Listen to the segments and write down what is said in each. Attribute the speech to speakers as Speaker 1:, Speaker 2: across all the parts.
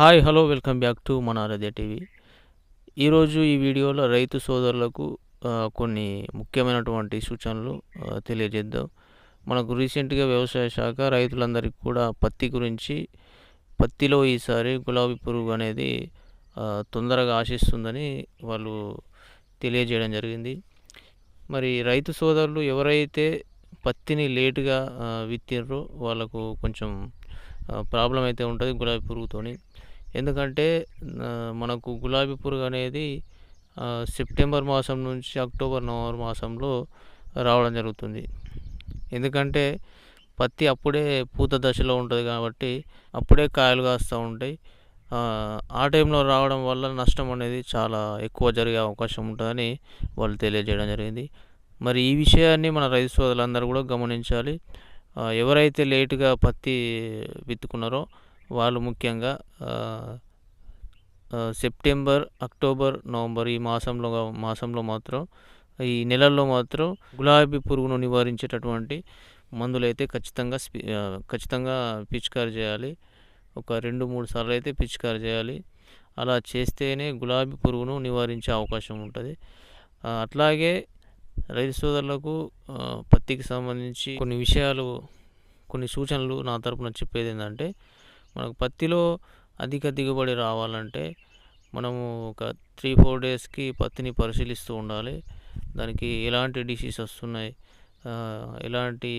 Speaker 1: Hi hello welcome back to మన Aaradhya TV. ఈరోజు ఈ వీడియోలో రైతు సోదరులకు కొన్ని ముఖ్యమైనటువంటి సూచనలు తెలియజేద్దాం. మనకు రీసెంట్గా వ్యవసాయ శాఖ రైతులందరికీ కూడా పత్తి గురించి పత్తిలో ఈసారి గులాబీ పురుగు అనేది తొందరగా ఆశిస్తుందని వాళ్ళు తెలియజేయడం జరిగింది. మరి రైతు సోదరులు ఎవరైతే పత్తిని లేటుగా విత్తిర్రో వాళ్ళకు కొంచెం ప్రాబ్లం అయితే ఉంటుంది గులాబీ పురుగుతోని. ఎందుకంటే మనకు గులాబీ పురుగు అనేది సెప్టెంబర్ మాసం నుంచి అక్టోబర్ నవంబర్ మాసంలో రావడం జరుగుతుంది. ఎందుకంటే పత్తి అప్పుడే పూత దశలో ఉంటుంది కాబట్టి అప్పుడే కాయలు కాస్తూ ఉంటాయి. ఆ, టైంలో రావడం వల్ల నష్టం అనేది చాలా ఎక్కువ జరిగే అవకాశం ఉంటుందని వాళ్ళు తెలియజేయడం జరిగింది. మరి ఈ విషయాన్ని మన రైతు సోదరులందరూ కూడా గమనించాలి. ఎవరైతే లేటుగా పత్తి విత్తుకున్నారో వాళ్ళు ముఖ్యంగా సెప్టెంబర్ అక్టోబర్ నవంబర్ ఈ మాసంలో మాసంలో మాత్రం ఈ నెలల్లో మాత్రం గులాబీ పురుగును నివారించేటటువంటి మందులు అయితే ఖచ్చితంగా ఖచ్చితంగా పిచికారి చేయాలి. ఒక రెండు మూడు సార్లు అయితే పిచికారి చేయాలి. అలా చేస్తేనే గులాబీ పురుగును నివారించే అవకాశం ఉంటుంది. అట్లాగే రైతు సోదరులకు పత్తికి సంబంధించి కొన్ని విషయాలు కొన్ని సూచనలు నా తరపున చెప్పేది ఏంటంటే మనకు పత్తిలో అధిక దిగుబడి రావాలంటే మనము ఒక త్రీ ఫోర్ డేస్కి పత్తిని పరిశీలిస్తూ ఉండాలి. దానికి ఎలాంటి డిసీజ్ వస్తున్నాయి? ఎలాంటి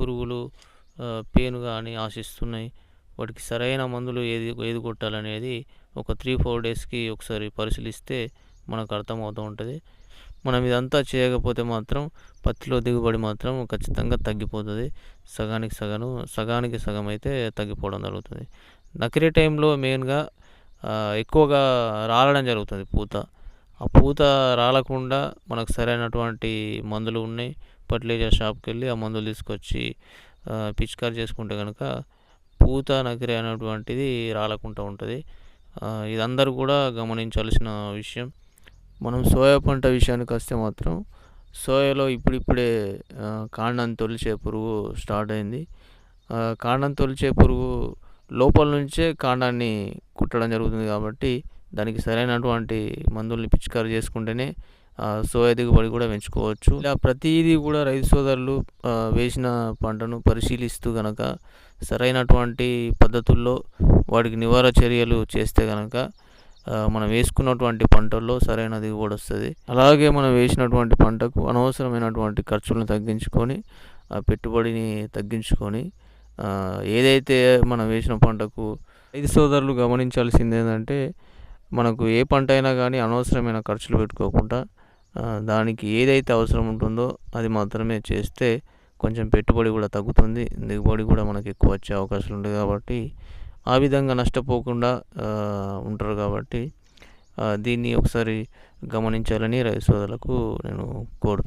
Speaker 1: పురుగులు పెయిన్ పేను కానీ ఆశిస్తున్నాయి? వాటికి సరైన మందులు ఏది ఏది కొట్టాలనేది ఒక త్రీ ఫోర్ డేస్కి ఒకసారి పరిశీలిస్తే మనకు అర్థమవుతూ ఉంటుంది. మనం ఇదంతా చేయకపోతే మాత్రం పత్తిలో దిగుబడి మాత్రం ఖచ్చితంగా తగ్గిపోతుంది. సగానికి సగను సగానికి సగం అయితే తగ్గిపోవడం జరుగుతుంది. నకిరే టైంలో మెయిన్గా ఎక్కువగా రాలడం జరుగుతుంది పూత. ఆ పూత రాలకుండా మనకు సరైనటువంటి మందులు ఉన్నాయి. ఫర్టిలైజర్ షాప్కి వెళ్ళి ఆ మందులు తీసుకొచ్చి పిచికారి చేసుకుంటే కనుక పూత నకిరే అనేటువంటిది రాలకుండా ఉంటుంది. ఇదందరూ ఇది అందరూ కూడా గమనించాల్సిన విషయం. మనం సోయా పంట విషయానికి వస్తే మాత్రం సోయాలో ఇప్పుడిప్పుడే కాండం తొలిచే పురుగు స్టార్ట్ అయింది. కాండం తొలిచే పురుగు లోపల నుంచే కాండాన్ని కుట్టడం జరుగుతుంది కాబట్టి దానికి సరైనటువంటి మందుల్ని పిచికారి చేసుకుంటేనే సోయా దిగుబడి కూడా పెంచుకోవచ్చు. ఇలా ప్రతిదీ కూడా రైతు సోదరులు వేసిన పంటను పరిశీలిస్తూ గనక సరైనటువంటి పద్ధతుల్లో వాటికి నివారణ చర్యలు చేస్తే గనక మనం వేసుకున్నటువంటి పంటల్లో సరైన దిగుబడి వస్తుంది. అలాగే మనం వేసినటువంటి పంటకు అనవసరమైనటువంటి ఖర్చులను తగ్గించుకొని ఆ పెట్టుబడిని తగ్గించుకొని ఏదైతే మనం వేసిన పంటకు రైతు సోదరులు గమనించాల్సింది ఏంటంటే మనకు ఏ పంట అయినా కానీ అనవసరమైన ఖర్చులు పెట్టుకోకుండా దానికి ఏదైతే అవసరం ఉంటుందో అది మాత్రమే చేస్తే కొంచెం పెట్టుబడి కూడా తగ్గుతుంది. దిగుబడి కూడా మనకి ఎక్కువ వచ్చే అవకాశాలు ఉంటాయి కాబట్టి ఆ విధంగా నష్టపోకుండా ఉంటారు కాబట్టి దీన్ని ఒకసారి గమనించాలని రైతు సోదరులకు నేను కోరుతున్నాను